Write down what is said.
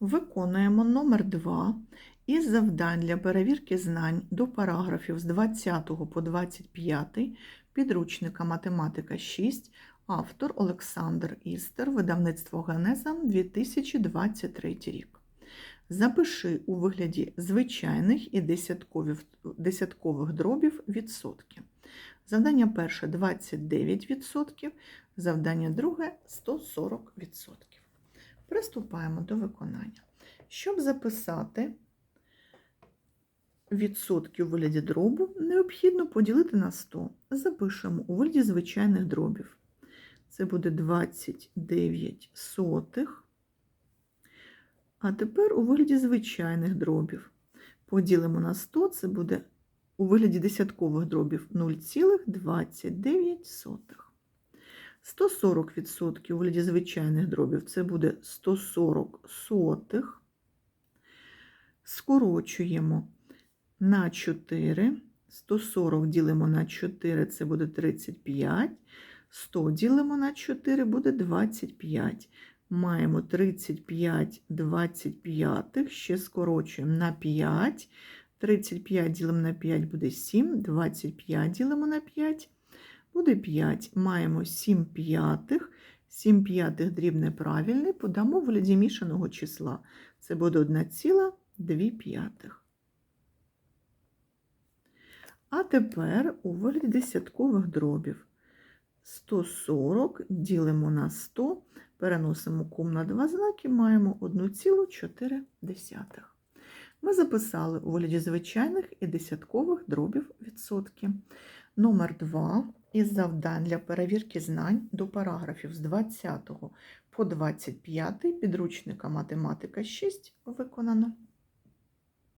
Виконуємо номер 2 із завдань для перевірки знань до параграфів з 20 по 25 підручника Математика 6, автор Олександр Істер, видавництво Генеза 2023 рік. Запиши у вигляді звичайних і десяткових, дробів відсотки. Завдання перше 29%, завдання друге 140%. Приступаємо до виконання. Щоб записати відсотки у вигляді дробу, необхідно поділити на 100. Запишемо у вигляді звичайних дробів. Це буде 29 сотих. А тепер у вигляді звичайних дробів. Поділимо на 100, це буде у вигляді десяткових дробів 0,29. 140% у вигляді звичайних дробів це буде 140 сотих. Скорочуємо на 4. 140 ділимо на 4, це буде 35. 100 ділимо на 4 буде 25. Маємо 35 25, ще скорочуємо на 5. 35 ділимо на 5 буде 7, 25 ділимо на 5 буде 5. Маємо 7 п'ятих. 7 п'ятих дрібне правильний, подамо в вигляді мішаного числа. Це буде 1,2 п'ятих. А тепер у вигляді десяткових дробів. 140 ділимо на 100, переносимо кум на два знаки, маємо 1,4. Ми записали у вигляді звичайних і десяткових дробів відсотки. Номер 2 із завдань для перевірки знань до параграфів з 20 по 25 підручника Математика 6 виконано.